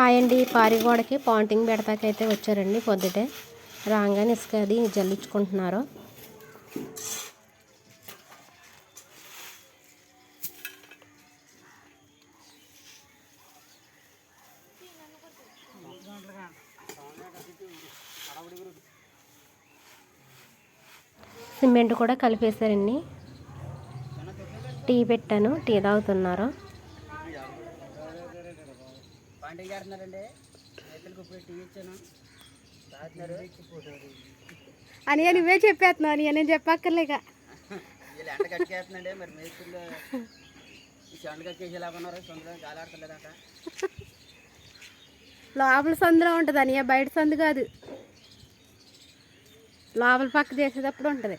Hi అండి. పారిగోడకి Ponting పెడతాకైతే వచ్చారండి పొద్దుటే. రాగానే ఇసుక అది జల్లించుకుంటున్నారు. సిమెంట్ కూడా కలిపేశారండి. టీ పెట్టాను టీ తాగుతున్నారు. పాంటింగ్ చేస్తున్నారండి రైతులకు ఇప్పుడు టీ ఇచ్చాను. అని నువ్వే చెప్పేస్తున్నావు అని నేను చెప్పక్కర్లేక వీళ్ళు ఎండ మరి మేస్తులు ఈ చెండ కక్కేసేలాగా ఉన్నారు లోపల సందులో ఉంటుంది అని బయట సందు కాదు. లోపల పక్క చేసేటప్పుడు ఉంటుంది.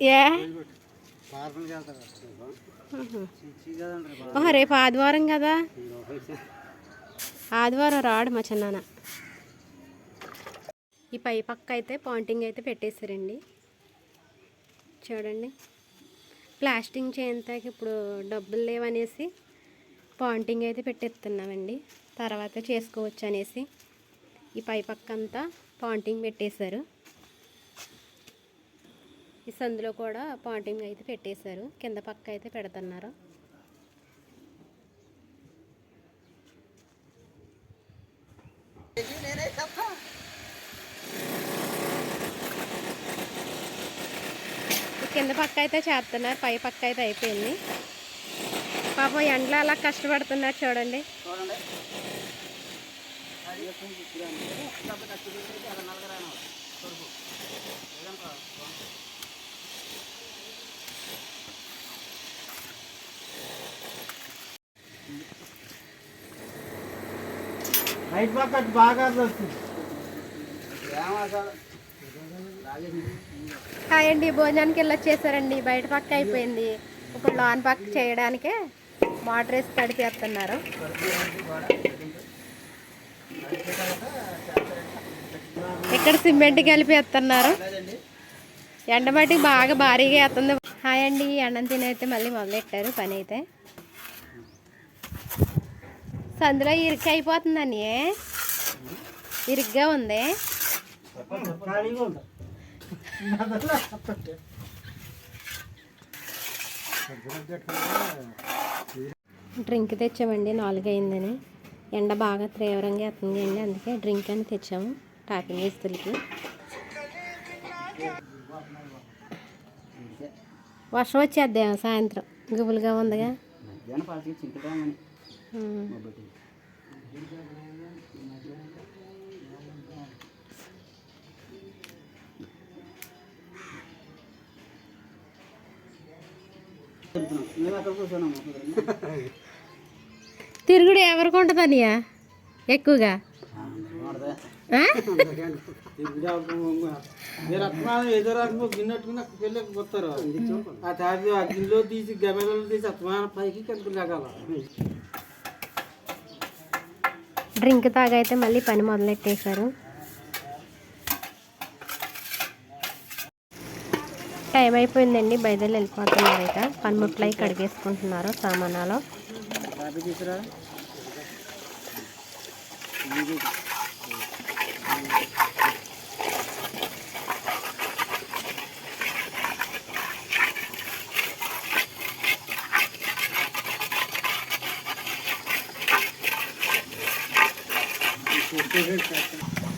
ఏ? రేపు ఆదివారం కదా? ఆదివారం రాడు మా చిన్నాన్న. ఈ పై పక్క అయితే పాయింటింగ్ అయితే పెట్టేశారండి. చూడండి. ప్లాస్టింగ్ చేయంతాకి ఇప్పుడు డబ్బులు లేవనేసి పాయింటింగ్ అయితే పెట్టేస్తున్నామండి. తర్వాత చేసుకోవచ్చు అనేసి ఈ పై పక్క అంతా పాయింటింగ్ పెట్టేశారు. ఈ సందులో కూడా పాంటింగ్ అయితే పెట్టేశారు. కింద పక్క అయితే పెడుతున్నారు. కింద పక్క అయితే చేస్తున్నారు. పై పక్క అయితే అయిపోయింది. పాపం ఎండలో అలా కష్టపడుతున్నారు చూడండి. చూడండి. అది బాగా వస్తుంది హాయ్ అండి భోజనానికి వెళ్ళి వచ్చేసారండి బయట పక్క అయిపోయింది. ఇప్పుడు లాన్ పక్క చేయడానికే మోటార్ వేసి తడిపేస్తున్నారు ఇక్కడ సిమెంట్ కలిపేస్తున్నారు ఎండ ఎండబట్టి బాగా భారీగా వేస్తుంది. హాయ్ అండి అన్నం తినైతే మళ్ళీ మొదలెట్టారు పని అయితే సందులో ఇరుక్కి అయిపోతుందని ఇరుగ్గా ఉంది. డ్రింక్ తెచ్చామండి నాలుగు అయిందని ఎండ బాగా తీవ్రంగా వేస్తుంది అండి అందుకే డ్రింక్ అని తెచ్చాము టాపింగ్ వేస్తులకి వర్షం వచ్చేద్దాం సాయంత్రం. గుబులుగా ఉందిగా. తిరుగుడు ఎవరికి ఉంటుంది అనియా ఎక్కువగా? మీరు అత్మానం ఏదో రకంగా గిన్నెట్టుకుని నాకు పెళ్ళకి పోతారు ఆ తాగి ఆ గిన్నెలో తీసి గమెలలో తీసి అత్మానం పైకి కనుక లాగాల డ్రింక్ తాగైతే మళ్ళీ పని మొదలెట్టేశారు. టైం అయిపోయిందండి బయదలు వెళ్ళిపోతున్నారు ఇక పనిముట్లు అవి కడిగేసుకుంటున్నారు సామానాలు. తీసుకురా Kurtul her